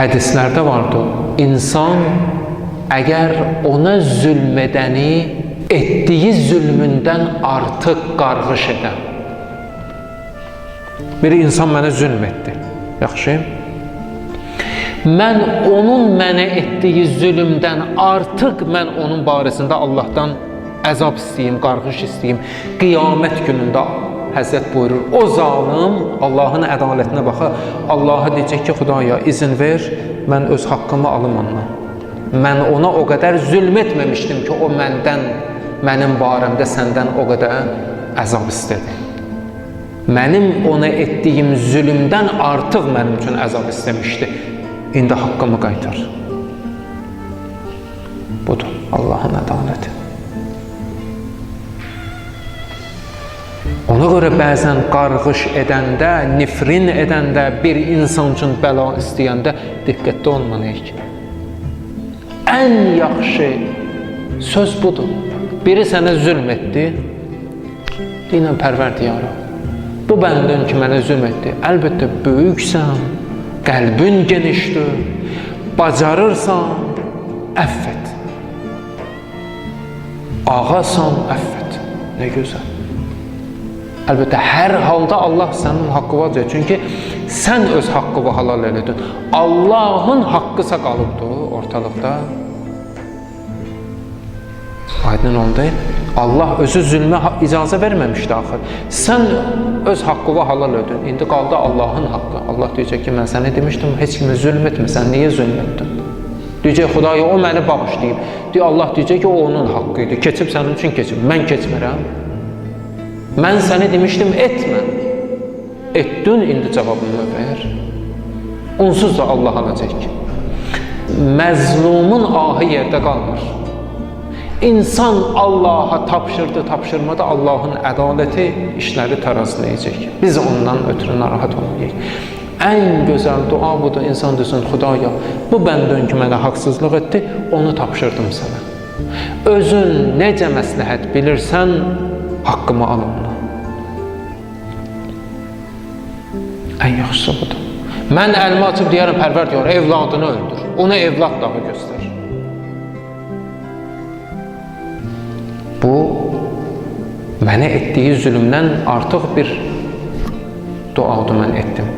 hədislərdə vardı. İnsan əgər ona zülmədəni etdiyi zülmündən artıq qarğış edən bir insan mənə zülm etdi. Yaxşı? Mən onun mənə etdiyi zülmdən artıq mən onun barəsində Allahdan əzab istəyim, qarğış istəyim. Qiyamət günündə Həzrət buyurur, o zalım Allahın ədalətinə baxar. Allaha deyəcək ki, Xudaya izin ver, mən öz haqqımı alım ondan. Mən ona o qədər zülm etməmişdim ki, o məndən, mənim barəmdə səndən o qədər əzab istədi. Mənim ona etdiyim zülmdən artıq mənim üçün əzab istəmişdi. İndi haqqımı qaytar. Budur Allahın ədaləti. Ona görə bəzən qarğış edəndə, nifrin edəndə, bir insan üçün bəla istəyəndə diqqətli olmalıyıq. Ən yaxşı söz budur. Biri sənə zülm etdi, deyinən pərverdiyara. Bu bəndən ki, mənə zülm etdi. Əlbəttə böyüksən, qəlbin genişdir, bacarırsan, əff et. Ağasan, əff et. Nə gözəl. Əlbəttə hər halda Allah sənin haqqı var çünki sən öz haqqını halal elədin. Allahın haqqısa qalıbdı ortalıqda. Aydın oldu. Allah özü zülmə icazə verməmişdi axı. Sən öz haqqını halal edin. İndi qaldı Allahın haqqı. Allah deyəcək ki, mən sənə demişdim, heç kimə zülm etmə. Sən niyə zülm etdin? Deyəcək Xudaya o məni bağışlayıb. Deyə Allah deyəcək ki, o onun haqqı idi. Keçib sənin üçün keçib. Mən keçmirəm. Mən sənə demişdim, etmə. Etdin, indi cavabını ver. Onsuz da Allah alacaq. Məzlumun ahı yerdə qalmır. İnsan Allaha tapşırdı, tapşırmadı Allahın ədaləti işləri tarazlayacaq. Biz ondan ötürü narahat olmayaq. Ən gözəl dua budur. İnsan desin, Xudaya, bu bəndən ki mənə haqsızlıq etdi, onu tapşırdım sənə. Özün necə məsləhət bilirsən, haqqımı al ondan. Ən yaxşısı budur. Mən əlimi açıb deyərəm, Pərvərdigar, evladını öldür. Ona evlad dağı göstər. Bu mənə etdiyi zülmdən artıq bir duadır mən etdim.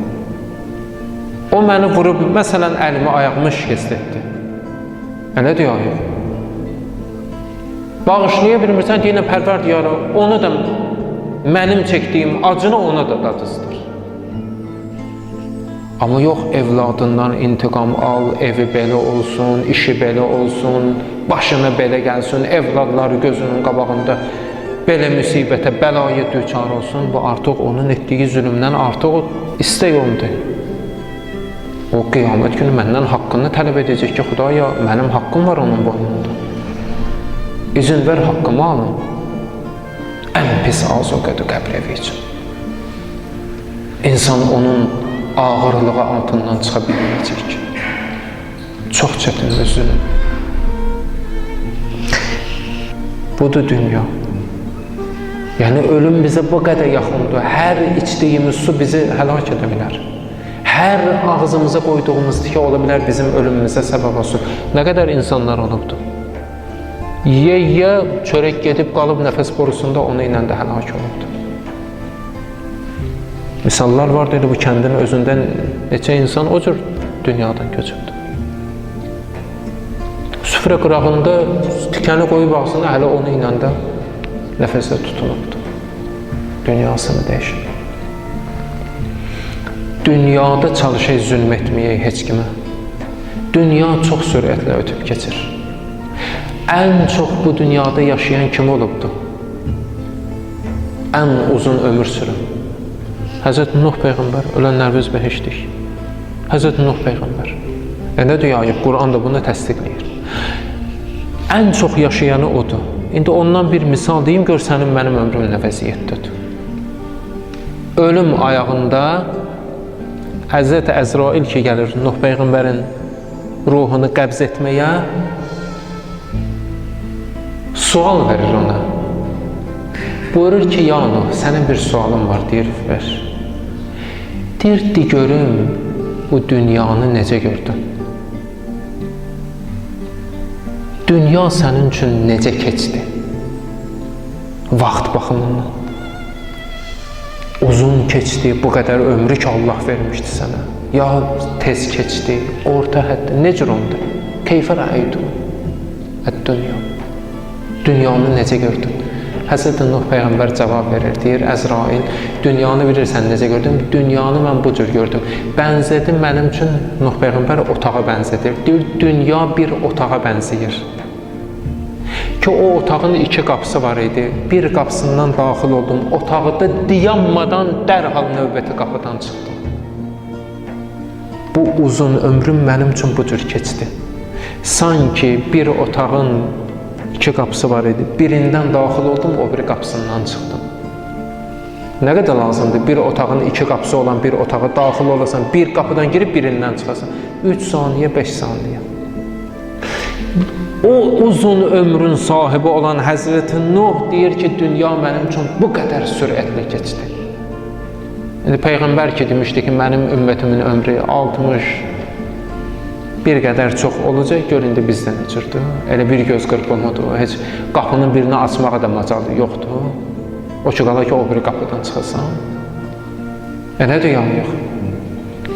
O məni vurub, məsələn, əlimi, ayağımı şikəst etdi. Elə deyə yox. Bağışlaya bilmirsən, deyinə pərverdiyara, onu da mənim çəkdiyim acını ona da dadızdır. Amma yox, evladından intiqam al, evi belə olsun, işi belə olsun, başına belə gəlsin, evladları gözünün qabağında belə müsibətə, bəlaya düçar olsun, bu artıq onun etdiyi zülmdən artıq o istək. O qiyamət günü məndən haqqını tələb edəcək ki, Xudaya, mənim haqqım var onun boynunda. İzin ver haqqımı alım. Ən pis azoqədir qəbr evi üçün. İnsan onun ağırlığı altından çıxa bilməyəcək. Çox çətin zülm. Budur dünya. Yəni ölüm bizə bu qədər yaxındır. Hər içdiyimiz su bizi həlak edə bilər. Hər ağzımıza qoyduğumuz tikə ola bilər bizim ölümümüzə səbəb olsun. Nə qədər insanlar olubdur. Yeyə çörək gedib qalıb nəfəs borusunda onu ilə də həlak olubdur. Misallar var dedi bu kəndin özündən neçə insan o cür dünyadan köçübdür. Süfrə qırağında tikəni qoyub ağzına hələ onu ilə də nəfəsə tutunubdur. Dünyasını dəyişib. Dünyada çalışay zülm etməyək heç kimə. Dünya çox sürətlə ötüb keçir. Ən çox bu dünyada yaşayan kim olubdu? Ən uzun ömür sürən. Həzrət Nuh peyğəmbər ölənlər biz behişdik. Həzrət Nuh peyğəmbər. E nə deyir? Quran da bunu təsdiqləyir. Ən çox yaşayanı odur. İndi ondan bir misal deyim gör sənin mənim ömrüm nə vəziyyətdədir. Ölüm ayağında Həzrət Əzrail ki gəlir Nuh peyğəmbərin ruhunu qəbz etməyə sual verir ona. Buyurur ki, ya Nuh, sənin bir sualın var, deyir Fəbər. Deyir, di görüm, bu dünyanı necə gördün? Dünya sənin üçün necə keçdi? Vaxt baxımından. Uzun keçdi, bu qədər ömrü ki Allah vermişdi sənə. Ya tez keçdi, orta həddə, necür onda? Keyfə rəidu? Ət-dünya. Dünyanı necə gördün? Həzrət Nuh peyğəmbər cavab verir. Deyir Əzrail, dünyanı bilirsən necə gördüm? Dünyanı mən bu cür gördüm. Bənzədi mənim üçün Nuh peyğəmbər otağa bənzədir. Deyir dünya bir otağa bənzəyir. Ki o otağın iki qapısı var idi. Bir qapısından daxil oldum. Otaqda dayanmadan dərhal növbəti qapıdan çıxdım. Bu uzun ömrüm mənim üçün bu cür keçdi. Sanki bir otağın iki qapısı var idi. Birindən daxil oldum, o biri qapısından çıxdım. Nə qədər lazımdır bir otağın iki qapısı olan bir otağa daxil olasan, bir qapıdan girib birindən çıxasan. 3 saniyə, 5 saniyə. O uzun ömrün sahibi olan Həzrəti Nuh deyir ki, dünya mənim üçün bu qədər sürətlə keçdi. İndi peyğəmbər ki demişdi ki, mənim ümmətimin ömrü 60 bir qədər çox olacaq. Gör indi bizdə nə cürdür? Elə bir göz qırpımıdır. Heç qapının birini açmağa da macalı yoxdur. O ki qala ki, o biri qapıdan çıxasan. Elədir ya yox.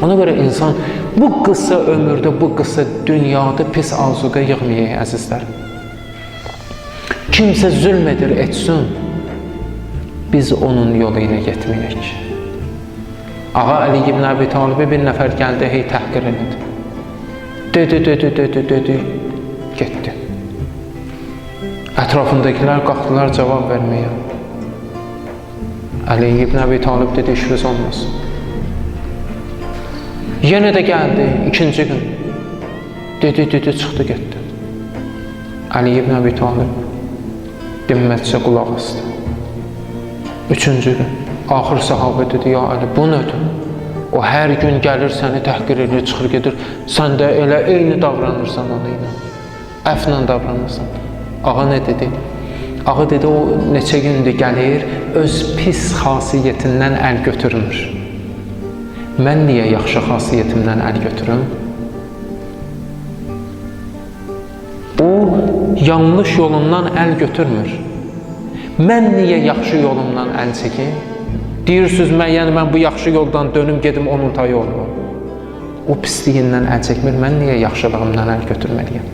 Ona görə insan bu qısa ömürdə, bu qısa dünyada pis arzuqa yığmayaq əzizlər. Kimsə zülm edir, etsin. Biz onun yolu ilə getməyək. Ağa Ali ibn Abi Talibə bir nəfər gəldi, hey təhqir elədi. Dedi, dedi, dedi, dedi, getdi. Ətrafındakılar qalxdılar cavab verməyə. Ali ibn Abi Talib dedi, işiniz olmaz. Yenə də gəldi ikinci gün. Dedi, dedi, çıxdı, getdi. Ali ibn Abi Talib dinmətcə qulaq asdı. Üçüncü gün. Axır sahabə dedi, ya Ali, bu nədir? O hər gün gəlir səni təhqir edir, çıxır gedir. Sən də elə eyni davranırsan ona ilə. Əflə davranırsan. Ağa nə dedi? Ağa dedi, o neçə gündür gəlir, öz pis xasiyyətindən əl götürmür. Mən niyə yaxşı xasiyyətimdən əl götürüm? O yanlış yolundan əl götürmür. Mən niyə yaxşı yolumdan əl çəkim? Deyirsiniz mən, yəni mən bu yaxşı yoldan dönüm gedim onun tayı olmam. O pisliyindən əl çəkmir, mən niyə yaxşılığımdan əl götürməliyəm?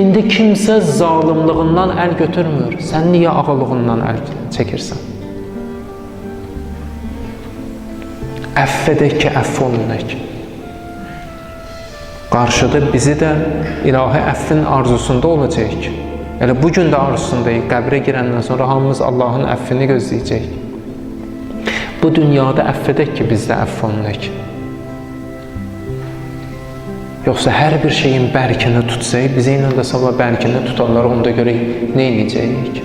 İndi kimsə zalımlığından əl götürmür, sən niyə ağalığından əl çəkirsən? Əff edək ki, əff olunaq. Qarşıda bizi də ilahi əffin arzusunda olacaq. Elə bu gün də arzusundayıq. Qəbrə girəndən sonra hamımız Allahın əffini gözləyəcək. Bu dünyada əff edək ki, biz də əff olunaq. Yoxsa hər bir şeyin bərkini tutsaq, də sabah bərkini tutanları onda görə nə edəcəyik?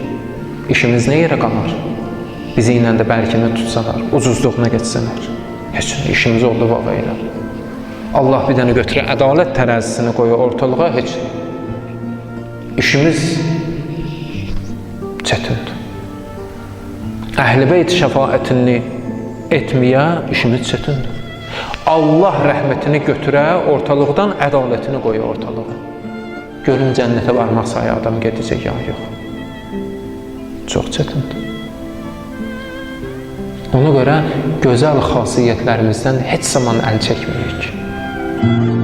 İşimiz nə yerə qalar? Bizi ilə də bərkini tutsalar, ucuzluğuna geçsələr. Heç nə işimiz oldu baba ilə. Allah bir dənə götürür, ədalət tərəzisini qoyur ortalığa, heç. İşimiz çətindir. Əhl-i beyt şəfaətini etməyə işimiz çətindir. Allah rəhmətini götürə, ortalıqdan ədalətini qoyur ortalığa. Görün cənnətə varmaq sayı adam gedəcək ya yox. Çox çətindir. Ona görə gözəl xasiyyətlərimizdən heç zaman əl çəkməyək.